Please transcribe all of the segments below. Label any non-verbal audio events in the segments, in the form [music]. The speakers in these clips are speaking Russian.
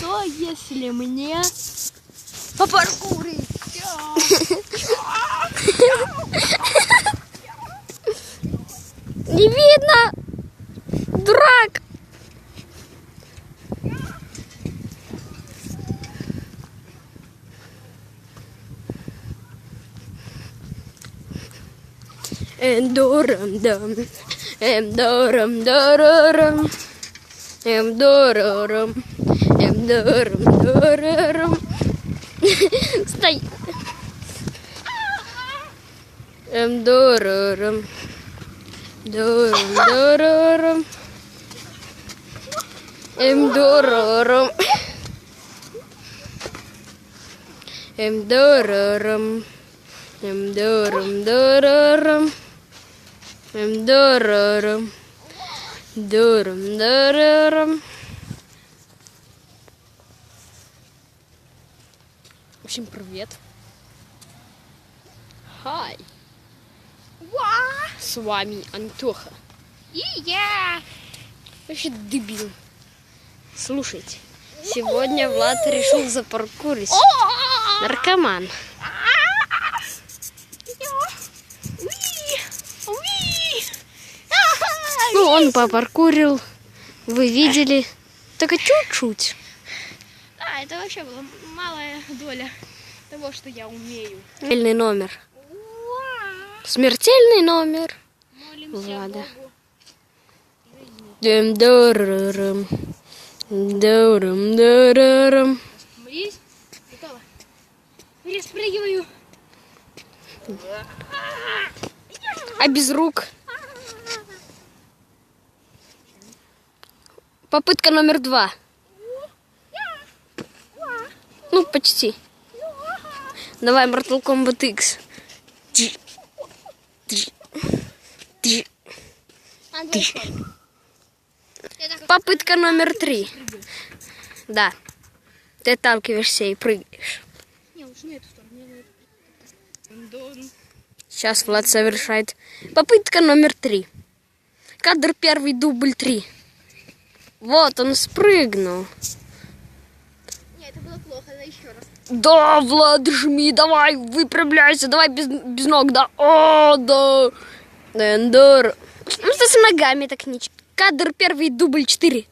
Что если мне попаркурить? Не видно! Дурак! Эндором дам, эндором дорором, эндорором, эндором дорором. Стой! Эндорором, дором дорором, эндорором, эндорором, эндором дорором. Эм, дорором. Дором, дорором. Всем привет. Хай. С вами Антоха. И я. Вообще дебил. Слушайте, сегодня Влад решил запаркурить. Наркоман. Ну, он попаркурил. Вы видели. Только чуть-чуть. Да, это вообще была малая доля того, что я умею. Смертельный номер. Смертельный номер. Молимся Влада. Дорором. Дором дорором. Есть? Готово. Я спрыгиваю. А без рук? Попытка номер два. Ну, почти. Давай, Mortal Kombat X. Попытка номер три. Да. Ты отталкиваешься и прыгаешь. Сейчас Влад совершает попытка номер три. Кадр первый, дубль три. Вот он спрыгнул. Не, это было плохо, да еще раз. Да, Влад, жми, давай, выпрямляйся, давай без, без ног, да. О, да. Эндор. Ну, что с ногами так ничего. Кадр первый, дубль четыре.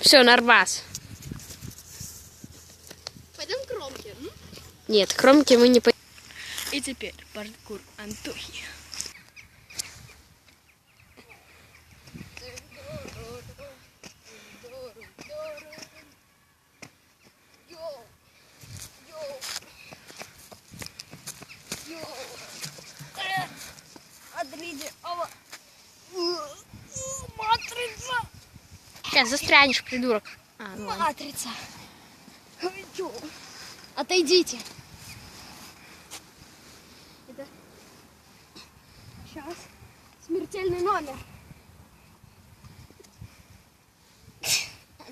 Все, нормас. Пойдем к Ромке. Нет, кромки мы не по... И теперь паркур Антохи. Матрица! Сейчас застрянешь, придурок. А, ну. Матрица! Отойдите! Это сейчас смертельный номер.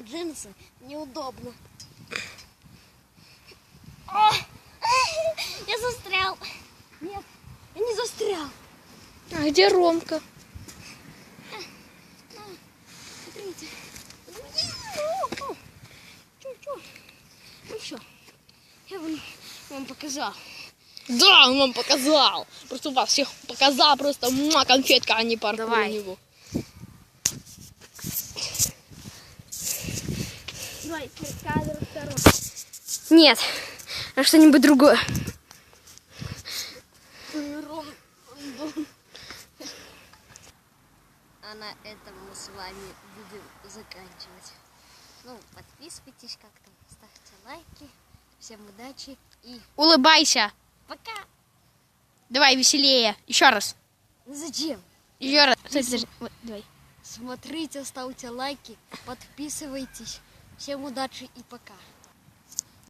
Джинсы неудобно. О! [laughs] Я застрял. Нет, я не застрял. А где Ромка? Смотрите. Ну все. Я вам, вам показал. Да, он вам показал. Просто вас всех показал. Просто муа, конфетка, а не паркур Давай. у него. Давай, кадр второй. Нет, а что-нибудь другое. На этом мы с вами будем заканчивать. Ну, подписывайтесь как-то, ставьте лайки. Всем удачи и Улыбайся. пока! Давай веселее. Еще раз. Зачем? Еще раз. Стой, подожди. Вот, давай. Смотрите, ставьте лайки, подписывайтесь. Всем удачи и пока.